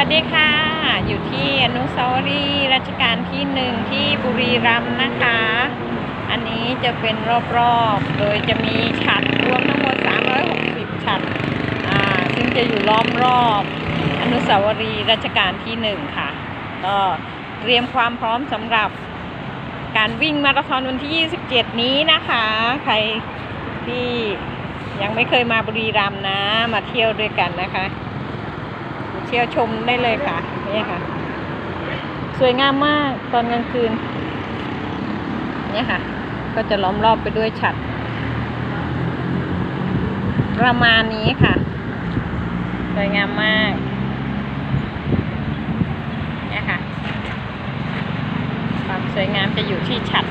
วัสดีค่ะ อยู่ที่อนุสาวรีย์รัชกาลที่หนึ่งที่บุรีรัมย์นะคะ อันนี้จะเป็นรอบๆ โดยจะมีฉัดรวมทั้งหมด 360 ฉัดอ่าซึ่งจะอยู่ล้อมรอบอนุสาวรีย์รัชกาลที่หนึ่งค่ะ ก็เตรียมความพร้อมสำหรับการวิ่งมาราธอนวันที่ 27 นี้นะคะ ใครที่ยังไม่เคยมาบุรีรัมย์นะ มาเที่ยวด้วยกันนะคะ เที่ยวชมได้เลยค่ะ นี่ค่ะ สวยงามมากตอนกลางคืนเนี่ยค่ะ ก็จะล้อมรอบไปด้วยฉัด ประมาณนี้ค่ะ สวยงามมากเนี่ยค่ะ ความสวยงามจะอยู่ที่ฉัด